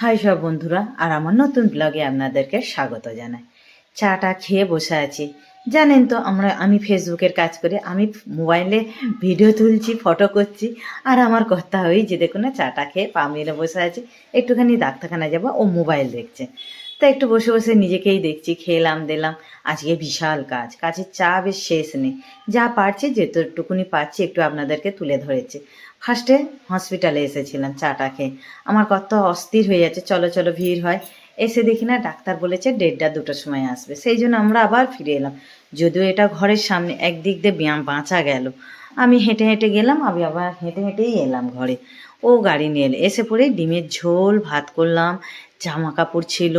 High সব বন্ধুরা, আর আমার নতুন ব্লগে আপনাদেরকে স্বাগত জানাই। চাটা খেয়ে বসে আছি। জানেন তো, আমরা, আমি ফেসবুকের কাজ করি, আমি মোবাইলে ভিডিও তুলছি ফটো করছি, আর আমার কথা হই যে দেখুন না, চাটা খেয়ে পা মেলে বসে আছি। একটুখানি ডাক্তারখানা যাব, ও মোবাইল দেখছে। তা একটু বসে বসে নিজেকেই দেখছি, খেলাম, দিলাম। আজকে বিশাল কাজ, কাজের চা বেশ শেষ নেই। যা পারছি, যেতটুকুনি পারছি, একটু আপনাদেরকে তুলে ধরেছে। ফার্স্টে হসপিটালে এসেছিলাম চাটা খেয়ে। আমার কত অস্থির হয়ে যাচ্ছে, চলো চলো, ভিড় হয়। এসে দেখি না, ডাক্তার বলেছে দেড়টা, দুটোর সময় আসবে। সেই জন্য আমরা আবার ফিরে এলাম। যদিও এটা ঘরের সামনে একদিক দিয়ে ব্যায়াম বাঁচা গেল। আমি হেঁটে হেঁটে গেলাম, আমি আবার হেঁটে হেঁটেই এলাম ঘরে। ও গাড়ি নিয়ে এলো এসে পরে ডিমের ঝোল, ভাত করলাম জামা কাপড় ছিল,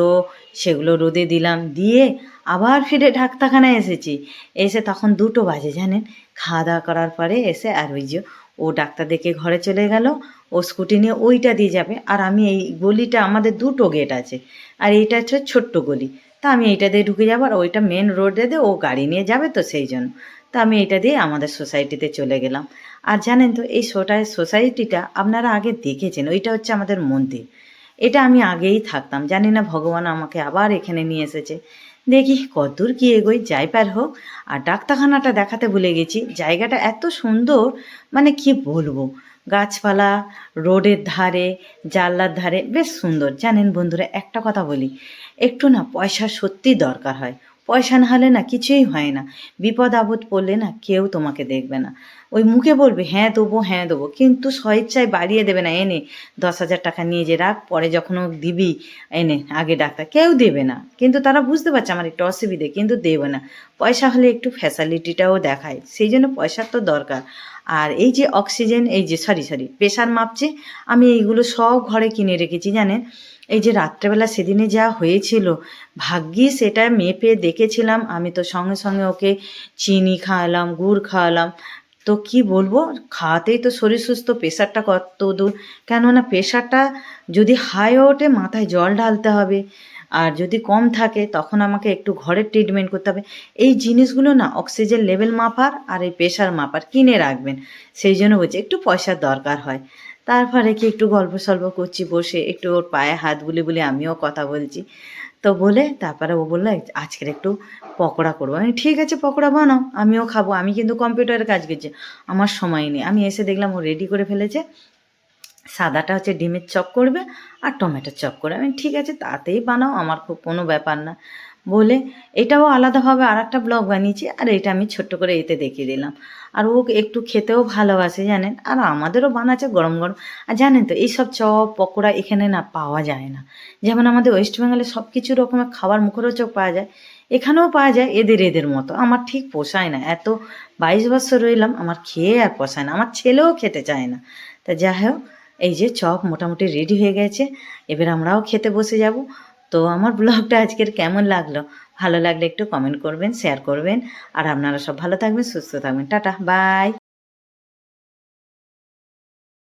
সেগুলো রোদে দিলাম, দিয়ে আবার ফিরে ডাক্তারখানায় এসেছি। এসে তখন দুটো বাজে, জানেন? খাওয়া দাওয়া করার পরে এসে আর ওই যে ও ডাক্তার দেখে ঘরে চলে গেল, ও স্কুটি নিয়ে ওইটা দিয়ে যাবে। আর আমি এই গলিটা, আমাদের দুটো গেট আছে। আর এইটা হচ্ছে ছোট্ট গলি। তা আমি এইটা দিয়ে ঢুকে যাব আর ওইটা মেন রোডে দিয়ে ও গাড়ি নিয়ে যাবে তো সেই জন্য। তা আমি এইটা দিয়ে আমাদের সোসাইটিতে চলে গেলাম। আর জানেন তো, এই সোটায় সোসাইটিটা আপনারা আগে দেখেছেন, ওইটা হচ্ছে আমাদের মন্দির। এটা আমি আগেই থাকতাম। জানি না ভগবান আমাকে আবার এখানে নিয়ে এসেছে। দেখি কতদূর কি এগোই, যাই পার হোক। আর ডাক্তারখানাটা দেখাতে ভুলে গেছি। জায়গাটা এত সুন্দর মানে কি বলব? গাছপালা, রোডের ধারে, জানলার ধারে, বেশ সুন্দর। জানেন বন্ধুরা, একটা কথা বলি, একটু না পয়সা সত্যি দরকার হয়। পয়সা না হলে না কিছুই হয় না। বিপদ আপদ পড়লে না কেউ তোমাকে দেখবে না। ওই মুখে বলবে হ্যাঁ দেবো হ্যাঁ দেবো। কিন্তু স্বেচ্ছায় বাড়িয়ে দেবে না, এনে দশ হাজার টাকা নিয়ে যে রাখ, পরে যখন দিবি, এনে আগে ডাক্তার। কেউ দেবে না। কিন্তু তারা বুঝতে পারছে আমার একটু অসুবিধে, কিন্তু দেবে না। পয়সা হলে একটু ফ্যাসিলিটিটাও দেখায়, সেই জন্য পয়সার তো দরকার। আর এই যে অক্সিজেন এই যে সরি সরি প্রেশার মাপছে, আমি এইগুলো সব ঘরে কিনে রেখেছি, জানেন? এই যে রাত্রেবেলা সেদিনে যা হয়েছিল, ভাগ্যিস এটা মেপে দেখেছিলাম। আমি তো সঙ্গে সঙ্গে ওকে চিনি খাওয়ালাম, গুড় খাওয়ালাম। তো কি বলব, খাওয়াতেই তো শরীর সুস্থ, প্রেশারটা কত দূর। কেননা প্রেশারটা যদি হাই ওঠে, মাথায় জল ঢালতে হবে। আর যদি কম থাকে, তখন আমাকে একটু ঘরের ট্রিটমেন্ট করতে হবে। এই জিনিসগুলো না অক্সিজেন লেভেল মাপার আর এই প্রেশার মাপার কিনে রাখবেন। সেই জন্য বলছি একটু পয়সার দরকার হয়। তারপরে কি একটু গল্প সল্প করছি, বসে একটু ওর পায়ে হাত বুলি বলে আমিও কথা বলছি। তো বলে তারপরে ও বলল আজকের একটু পকোড়া করব। আমি ঠিক আছে, পকোড়া বানাও, আমিও খাব। আমি কিন্তু কম্পিউটারে কাজ করছি, আমার সময় নেই। আমি এসে দেখলাম ও রেডি করে ফেলেছে। সাদাটা হচ্ছে ডিমের চপ করবে আর টমেটোর চপ করবে। আমি ঠিক আছে, তাতেই বানাও, আমার খুব কোনো ব্যাপার না। বলে, এটাও আলাদাভাবে আর একটা ব্লগ বানিয়েছি। আর এটা আমি ছোট্ট করে এতে দেখিয়ে দিলাম। আর ও একটু খেতেও ভালোবাসে, জানেন? আর আমাদেরও বানাচ্ছে গরম গরম। আর জানেন তো, এইসব চপ, পকোড়া এখানে না পাওয়া যায় না। যেমন আমাদের ওয়েস্ট বেঙ্গলে সব কিছু রকমের খাবার মুখরোচক পাওয়া যায়, এখানেও পাওয়া যায় এদের এদের মতো। আমার ঠিক পোষায় না, এত বাইশ বছর রইলাম, আমার খেয়ে আর পোষায় না, আমার ছেলেও খেতে চায় না। তা যাই হোক, এই যে চপ মোটামুটি রেডি হয়ে গেছে, এবার আমরাও খেতে বসে যাব। তো আমার ব্লগটা আজকের কেমন লাগল? ভালো লাগলে একটু কমেন্ট করবেন শেয়ার করবেন। আর আপনারা সব ভালো থাকবেন, সুস্থ থাকবেন। Tata bye